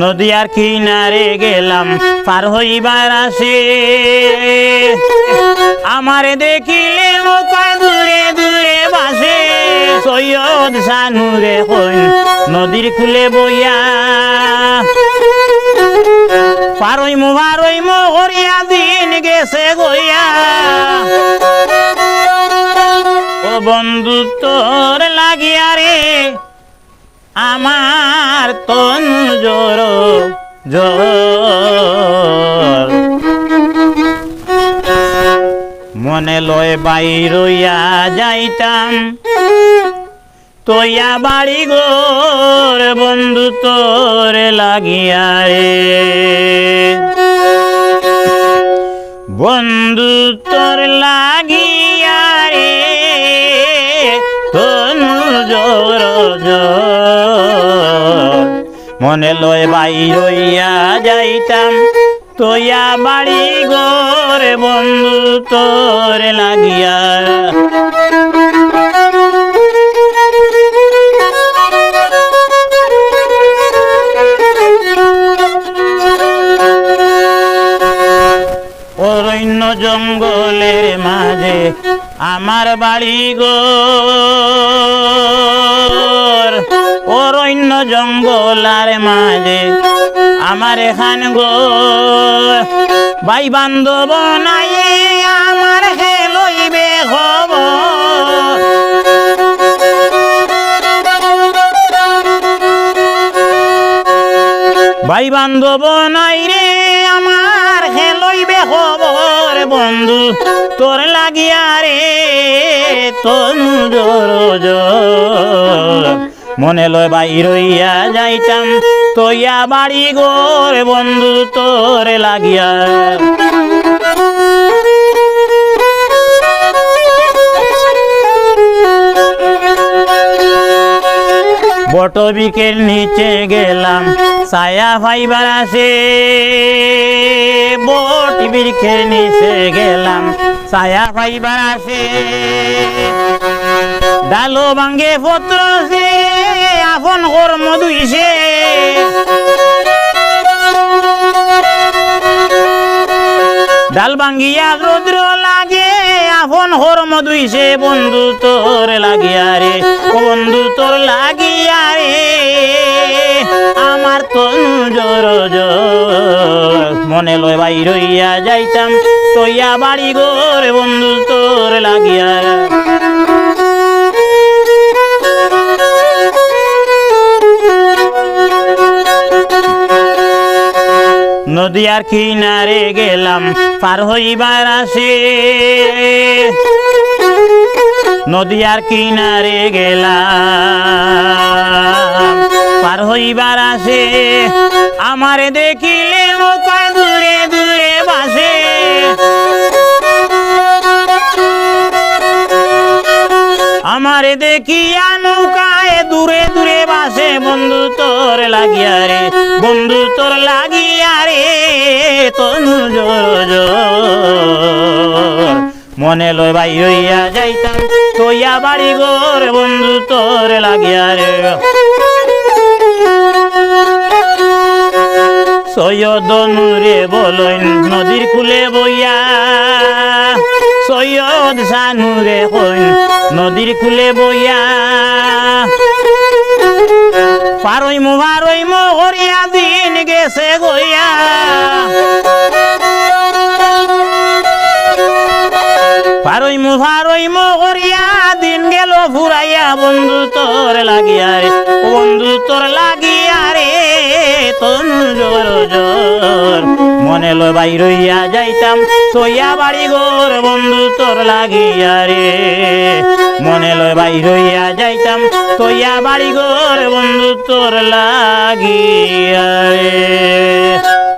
নদিয়ার কিনারে গেলাম, পার হইবার আসে। আমারে দেখিলে মোকা দূরে দূরে বাসে সৈয়দ সানুরে কইন নদীর কুলে বইয়া। পারই মু পারই মু হরিয়া দিন গেছে গইয়া। ও বন্ধু, তোর লাগিয়া রে আমার তন জোর মনে লয় বাইরইয়া যাইতাম। তোয়া বাড়ি গোর বন্ধু তোর লাগিয়া রে। বন্ধু তোর মনে লয় বাই রইয়া যাইতাম। তোয়া বাড়ি গোর বন্ধু তোর লাগিয়া। অরণ্য জঙ্গলের মাঝে আমার বাড়ি গো। মাঝে আমার এখান গো, ভাই বান্ধব নাই, আমার হে লইবে হব ভাই বান্ধব নাই রে, আমার হেলইবে খবর, বন্ধু, তোর লাগিয়া রে, তনু জোর মনে লয় বাই রইয়া যাইতাম। তৈয়া বাড়ি গোর বন্ধু তোর লাগিয়া। বট বটবিকের নিচে গেলাম, ছায়া ফাইবার আসে। বট বৃক্ষের নিচে গেলাম, ছায়া ফাইবার আসে। ডালো ভাঙ্গে পত্র সে আপন কর্ম দুইছে ডাল ভাঙ্গিয়া রুদ্র লাগে আপন কর্ম দুইছে বন্ধু তোর লাগিয়া রে বন্ধু তোর লাগিয়া রে। আমার তনু জোর মনে লয় বাই রইয়া যাইতাম তৈয়া বাড়ি গোর বন্ধু তোর লাগিয়া নদিয়ার কিনারে গেলাম, পার হইবার আসে। নদিয়ার কিনারে গেলাম, পার হইবার আসে। আমারে দেখিলে নৌকা দূরে দূরে বাসে আমারে দেখিয়া নৌকায় দূরে দূরে বাসে বন্ধু তোর লাগিয়া রে, বন্ধু তোর লাগিয়া রে। মনে লয় বাই হইয়া যাইতাম তৈয়া বাড়ি গোর বন্ধু তোর লাগিয়া রে। সৈয়দ বলইন, নদীর কুলে বইয়া। সৈয়দ সানুরে কইন, নদীর কুলে বইয়া। পারই মু পারই মু হরিয়া দিন গেছে গইয়া পারই মু ফারই মু হরিয়া দিন গেল ফুরাইয়া বন্ধু তোর লাগিয়া রে, বন্ধু তোর লাগিয়া রে, তনু জোর জোর। মনে লো বাই রইয়া যাইতাম। সইয়া বাড়ি ঘর বন্ধু তোর লাগিয়া রে। মনে লয় বাই রইয়া যাইতাম। সইয়া বাড়ি ঘর বন্ধু তোর লাগিয়া রে।